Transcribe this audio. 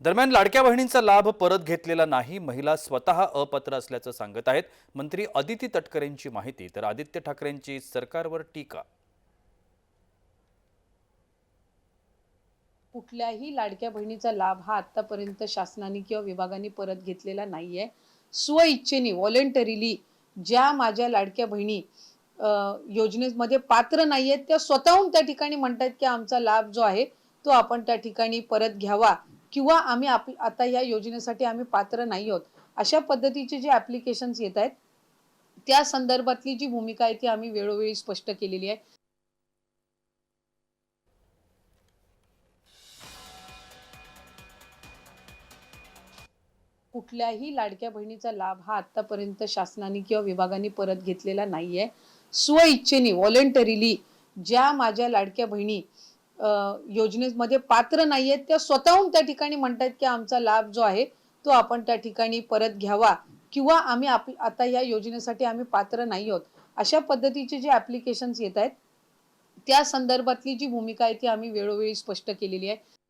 दरम्यान लाडक्या बहिणींचा लाभ परत घेतलेला नाही महिला स्वतः अपात्र असल्याचं सांगत आहेत. मंत्री अदिती तटकरेंची माहिती तर आदित्य ठाकरेंची सरकारवर टीका. कुठल्याही लाडक्या बहिणीचा लाभ हा आतापर्यंत शासनाने किंवा विभागाने परत घेतलेला नाहीये. स्वइच्छेने व्हॉलेंटरीली ज्या माझ्या लाडक्या बहिणी योजनेमध्ये पात्र नाहीयेत त्या स्वतःहून त्या ठिकाणी म्हणतात की आमचा लाभ जो आहे तो आपण त्या ठिकाणी परत घ्यावा. किंवा आम्ही आप आता या योजनेसाठी आम्ही पात्र नाही आहोत. अशा पद्धतीचे जे ॲप्लिकेशन्स येत आहेत त्या संदर्भातली जी भूमिका आहे ती आम्ही वेळोवेळी स्पष्ट केलेली आहे. कुठल्याही लाडक्या बहिणीचा लाभ हा आतापर्यंत शासनाने किंवा विभागाने परत घेतलेला नाहीये. स्वइच्छेने व्हॉलेंटरीली ज्या माझ्या लाडक्या बहिणी योजनेमध्ये पात्र नाहीयेत त्या स्वतःहून त्या ठिकाणी म्हणतात की आमचा लाभ जो आहे तो आपण त्या ठिकाणी परत घ्यावा किंवा आम्ही आप आता या योजनेसाठी आम्ही पात्र नाही आहोत. अशा पद्धतीचे जे ॲप्लिकेशन्स येत आहेत त्या संदर्भातली जी भूमिका आहे ती आम्ही वेळोवेळी स्पष्ट केलेली आहे.